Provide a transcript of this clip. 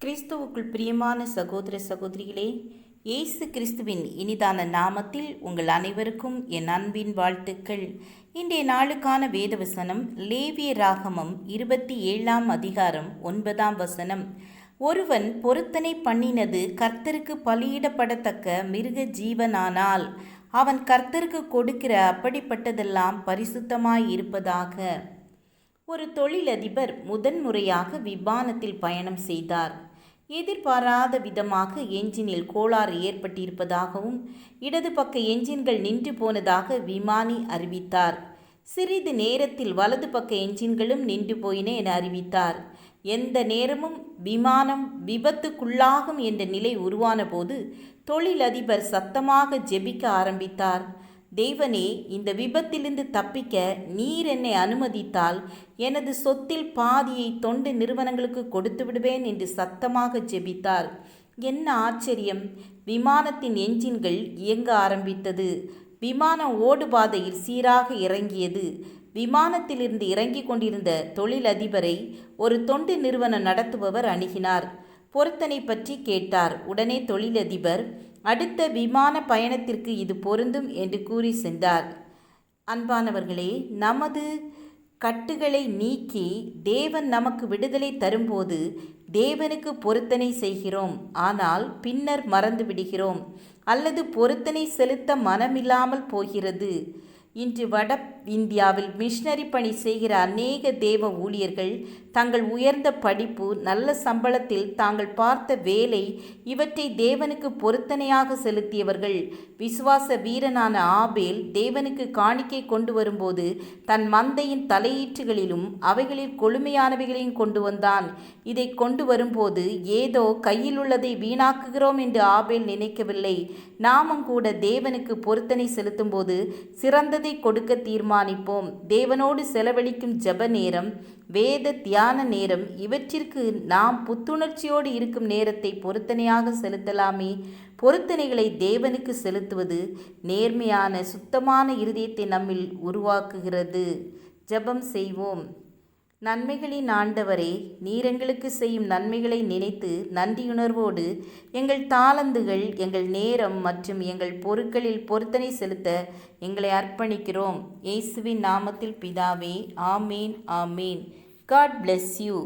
கிறிஸ்துவுக்குள் பிரியமான சகோதர சகோதரிகளே இயேசு கிறிஸ்துவின் இனிதான நாமத்தில் உங்கள் அனைவருக்கும் என் அன்பின் வாழ்த்துக்கள். இன்றைய நாளுக்கான வேதவசனம் லேவிய ராகமம் இருபத்தி ஏழாம் அதிகாரம் ஒன்பதாம் வசனம். ஒருவன் பொருத்தனை பண்ணினது கர்த்தருக்கு பலியிடப்படத்தக்க மிருக ஜீவனானால் அவன் கர்த்தருக்கு கொடுக்கிற அப்படிப்பட்டதெல்லாம் பரிசுத்தமாய் இருப்பதாக ஒரு தொழிலதிபர் முதன்முறையாக விமானத்தில் பயணம் செய்தார். எதிர்பாராத விதமாக என்ஜினில் கோளாறு ஏற்பட்டிருப்பதாகவும் இடது பக்க என்ஜின்கள் நின்று போனதாக விமானி அறிவித்தார். சிறிது நேரத்தில் வலது பக்க என்ஜின்களும் நின்று போயின என அறிவித்தார். எந்த நேரமும் விமானம் விபத்துக்குள்ளாகும் என்ற நிலை உருவான போது தொழிலதிபர் சத்தமாக ஜெபிக்க ஆரம்பித்தார். தேவனே இந்த விபத்திலிருந்து தப்பிக்க நீர் என்னை அனுமதித்தால் எனது சொத்தில் பாதியை தொண்டு நிறுவனங்களுக்கு கொடுத்து விடுவேன் என்று சத்தமாக ஜெபித்தார். என்ன ஆச்சரியம்! விமானத்தின் என்ஜின்கள் இயங்க ஆரம்பித்தது. விமானம் ஓடுபாதையில் சீராக இறங்கியது. விமானத்திலிருந்து இறங்கிக் கொண்டிருந்த தொழிலதிபரை ஒரு தொண்டு நிறுவனம் நடத்துபவர் அணுகினார். பொருத்தனை பற்றி கேட்டார். உடனே தொழிலதிபர் அடுத்த விமான பயணத்திற்கு இது பொருந்தும் என்று கூறி சென்றார். அன்பானவர்களே நமது கட்டுகளை நீக்கி தேவன் நமக்கு விடுதலை தரும்போது தேவனுக்கு பொருத்தனை செய்கிறோம். ஆனால் பின்னர் மறந்து விடுகிறோம் அல்லது பொருத்தனை செலுத்த மனமில்லாமல் போகிறது. இன்று வட இந்தியாவில் மிஷினரி பணி செய்கிற அநேக தேவ ஊழியர்கள் தங்கள் உயர்ந்த படிப்பு நல்ல சம்பளத்தில் தாங்கள் பார்த்த வேலை இவற்றை தேவனுக்கு பொருத்தனையாக செலுத்தியவர்கள். விசுவாச வீரனான ஆபேல் தேவனுக்கு காணிக்கை கொண்டு வரும்போது தன் மந்தையின் தலையீற்றுகளிலும் அவைகளில் கொழுமையானவைகளையும் கொண்டு வந்தான். இதை கொண்டு வரும்போது ஏதோ கையில் உள்ளதை வீணாக்குகிறோம் என்று ஆபேல் நினைக்கவில்லை. நாமும் கூட தேவனுக்கு பொருத்தனை செலுத்தும்போது சிறந்ததை கொடுக்க தீர்மானிப்போம். தேவனோடு செலவழிக்கும் ஜப நேரம் வேத தியான நேரம் இவற்றிற்கு நாம் புத்துணர்ச்சியோடு இருக்கும் நேரத்தை பொருத்தனையாக செலுத்தலாமே. பொருத்தனைகளை தேவனுக்கு செலுத்துவது நேர்மையான சுத்தமான இருதயத்தை நம்மில் உருவாக்குகிறது. ஜபம் செய்வோம். நன்மைகளின் ஆண்டவரே நீர் எங்களுக்கு செய்யும் நன்மைகளை நினைத்து நன்றியுணர்வோடு எங்கள் தாளந்துகள் எங்கள் நேரம் மற்றும் எங்கள் பொருட்களில் பொருத்தனை செலுத்த எங்களை அர்ப்பணிக்கிறோம். இயேசுவின் நாமத்தில் பிதாவே ஆமீன் ஆமீன். God bless you